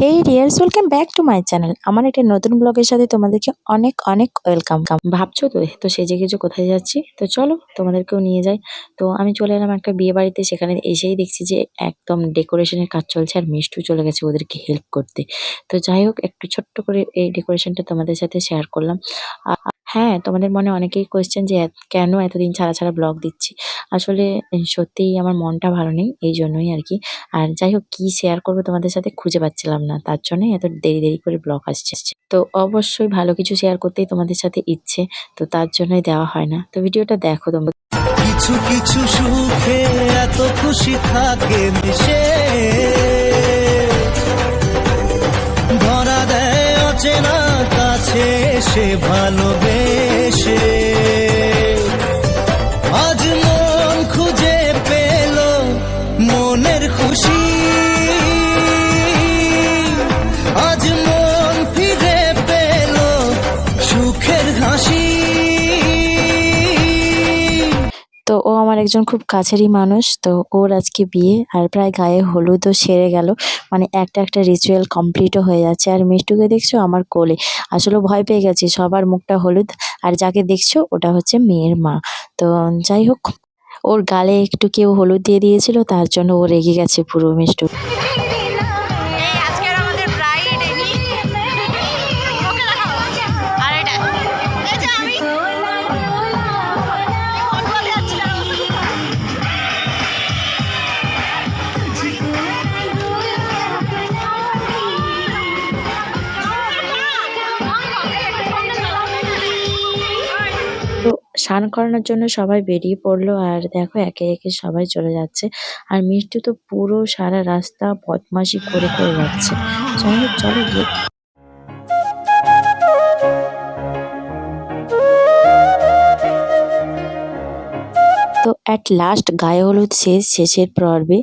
Hey dears welcome back to my channel আমার একটা নতুন ব্লগের সাথে তোমাদেরকে অনেক অনেক ওয়েলকাম কাম ভাবছ তো? তো সেজে গেছো কোথায় যাচ্ছি? তো চলো, তোমাদেরকেও নিয়ে যাই। তো আমি চলে এলাম একটা বিয়ে বাড়িতে। সেখানে এসেই দেখছি যে একদম ডেকোরেশনের কাজ চলছে আর মিষ্টু চলে গেছে ওদেরকে হেল্প করতে। তো যাই হোক, একটু ছোট্ট করে এই ডেকোরেশনটা তোমাদের সাথে শেয়ার করলাম। হ্যাঁ তোমাদের মনে অনেকেই কোয়েশ্চেন যে কেন এতদিন ছাড়া ছাড়া ব্লগ দিচ্ছি? আসলে সত্যিই আমার মনটা ভালো নেই, এই জন্যই আর কি। আর যাই হোক, কী শেয়ার করব তোমাদের সাথে খুঁজে পাচ্ছিলাম না, তার জন্যই এত দেরি দেরি করে ব্লগ আসছে। তো অবশ্যই ভালো কিছু শেয়ার করতেই তোমাদের সাথে ইচ্ছে, তো তার জন্যই দেওয়া হয় না। তো ভিডিওটা দেখো তোমরা কিছু কিছু সুখে এত খুশি থাকে মিশে। ধরা দেয় অচেনা কাছে সে ভালোবেসে তো ও আমার একজন খুব কাছেরই মানুষ, তো ওর আজকে বিয়ে, আর প্রায় গায়ে হলুদও সেরে গেল। মানে একটা একটা রিচুয়াল কমপ্লিটও হয়ে যাচ্ছে। আর মিষ্টুকে দেখছ আমার কোলে। আসলে ভয় পেয়ে গেছি, সবার মুখটা হলুদ, আর যাকে দেখছ ওটা হচ্ছে মেয়ের মা। তো যাই হোক, ওর গালে একটু কেউ হলুদ দিয়ে দিয়েছিল, তার জন্য ও রেগে গেছে পুরো মিষ্টু। স্নান করানোর জন্য সবাই বেরিয়ে পড়ল আর দেখো একে একে সবাই চলে যাচ্ছে। আর মিষ্টি তো পুরো সারা রাস্তা বদমাইশি করে করে যাচ্ছে। হোক, চলো গিয়ে তো অ্যাট লাস্ট গায়ে হলুদ শেষ, শেষের পর্বে।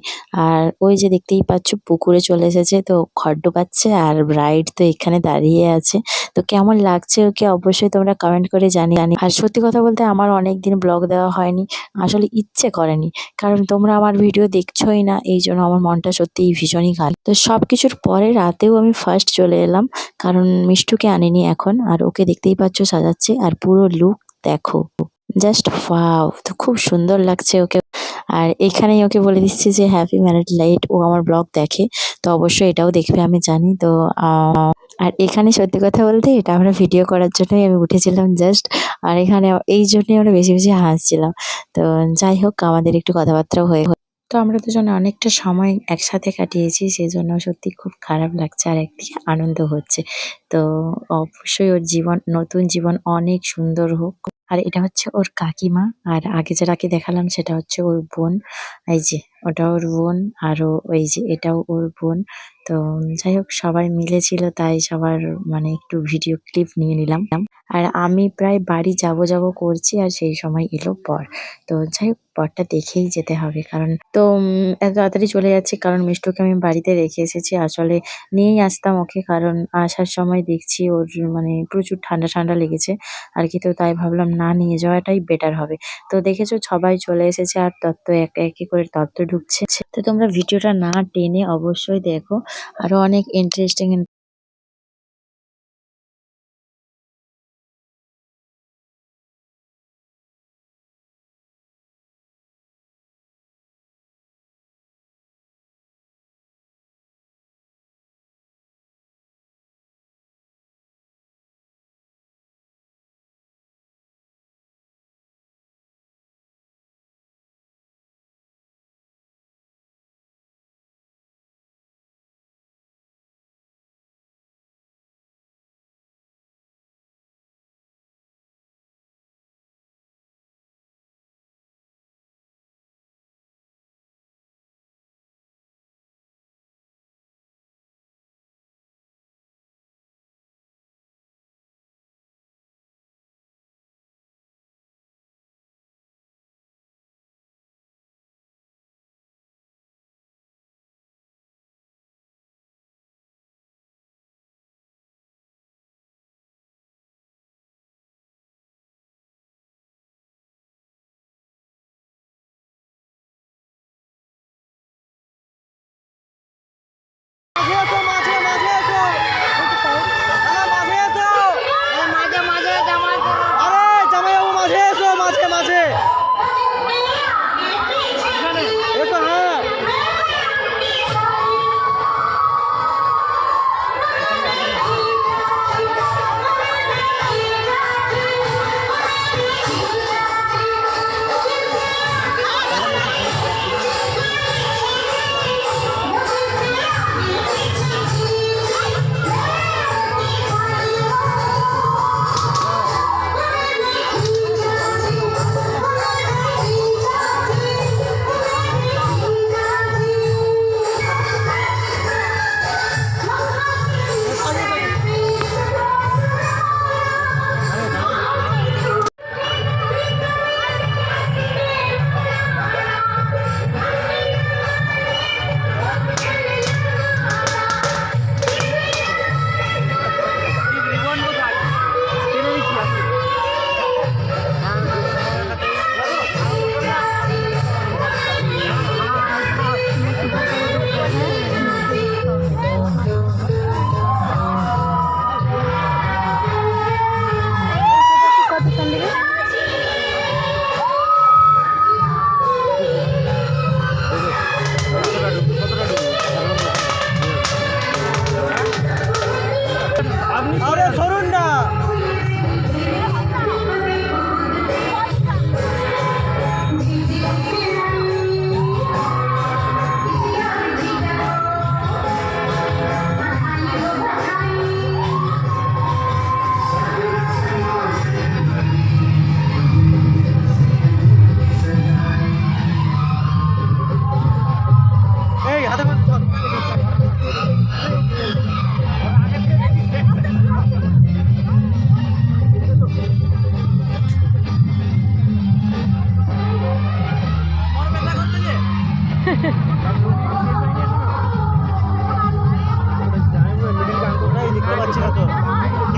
আর ওই যে দেখতেই পাচ্ছ, পুকুরে চলে এসেছে, তো খড্ড পাচ্ছে আর ব্রাইড তো এখানে দাঁড়িয়ে আছে। তো কেমন লাগছে ওকে অবশ্যই তোমরা কমেন্ট করে জানি জানি আর সত্যি কথা বলতে আমার অনেক দিন ব্লগ দেওয়া হয়নি, আসলে ইচ্ছে করেনি। কারণ তোমরা আমার ভিডিও দেখছোই না, এই জন্য আমার মনটা সত্যিই ভীষণই খারাপ। তো সব কিছুর পরে রাতেও আমি ফার্স্ট চলে এলাম, কারণ মিষ্টুকে আনিনি এখন। আর ওকে দেখতেই পাচ্ছ সাজাচ্ছে, আর পুরো লুক দেখো। জাস্ট ওয়াও তো খুব সুন্দর লাগছে ওকে। আর এখানেই ওকে বলে দিচ্ছি যে হ্যাপি ম্যারিড লাইট ও আমার ব্লগ দেখে, তো অবশ্যই এটাও দেখবে, আমি জানি। তো আর এখানে সত্যি কথা বলতে এটা আমরা ভিডিও করার জন্যই আমি উঠেছিলাম জাস্ট আর এখানে এই জন্যই আমরা বেশি বেশি হাসছিলাম। তো যাই হোক, আমাদের একটু কথাবার্তাও হয়ে তো আমরা দুজনে অনেকটা সময় একসাথে কাটিয়েছি সেই জন্য সত্যি খুব খারাপ লাগছে আর একদিকে আনন্দ হচ্ছে। তো অবশ্যই ওর জীবন, নতুন জীবন অনেক সুন্দর হোক। আর এটা হচ্ছে ওর কাকিমা। আর আগে যেটাকে দেখালাম, সেটা হচ্ছে ওর বোন। এই যে ওটা ওর বোন, আরও ওই যে, এটাও ওর বোন। তো যাই হোক, সবাই মিলে ছিল, তাই সবার মানে একটু ভিডিও ক্লিপ নিয়ে নিলাম। আর আমি প্রায় বাড়ি যাব যাব করছি, আর সেই সময় এলো পর। তো যাই হোক বরটা দেখেই যেতে হবে। কারণ তো এত তাড়াতাড়ি চলে যাচ্ছে। কারণ মিষ্টুকে আমি বাড়িতে রেখে এসেছি। আসলে নিয়েই আসতাম ওকে। কারণ আসার সময় দেখছি ওর মানে প্রচুর ঠান্ডা ঠান্ডা লেগেছে। আর কি তো তাই ভাবলাম, না, নিয়ে যাওয়াটাই বেটার হবে। তো দেখেছ, সবাই চলে এসেছে আর তত্ত্ব একে একে করে তত্ত্ব ঢুকছে। তো তোমরা ভিডিওটা না টেনে অবশ্যই দেখো। আরও অনেক ইন্টারেস্টিং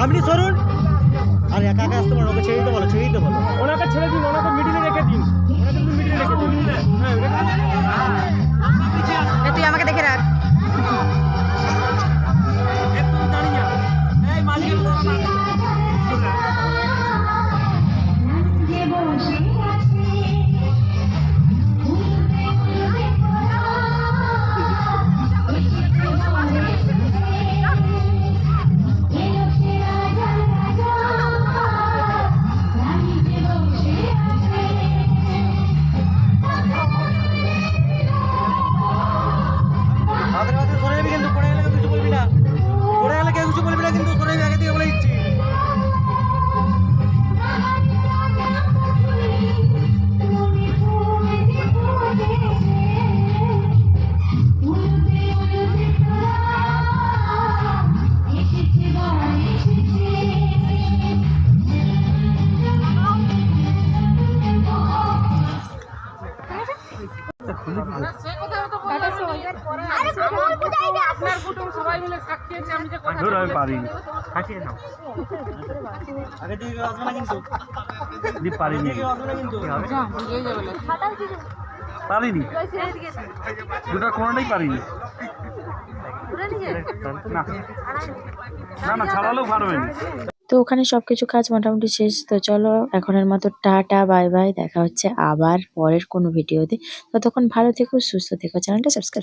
আপনি সরুন। আর একা একা আসতে পারো ওকে ছেড়ে দিতে বলো ছেড়ে দিতে বলো। ওনাকে ছেড়ে দিন ওনাকে মিডিলে রেখে দিন। ওনাকে তুমি মিডিলে রেখে দিন হ্যাঁ তুই আমাকে দেখে রাখ। পারিনি। দুটা কোনোটাই পারিনি। না না না ছাড়ালেও পারবেন তো ওখানে সবকিছু কাজ মোটামুটি শেষ। তো চলো, এখনের মতো টাটা, বাই বাই, দেখা হচ্ছে আবার পরের কোনো ভিডিও ভিডিওতে। ততক্ষণ ভালো থেকো, সুস্থ থেকো চ্যানেল টা সাবস্ক্রাইব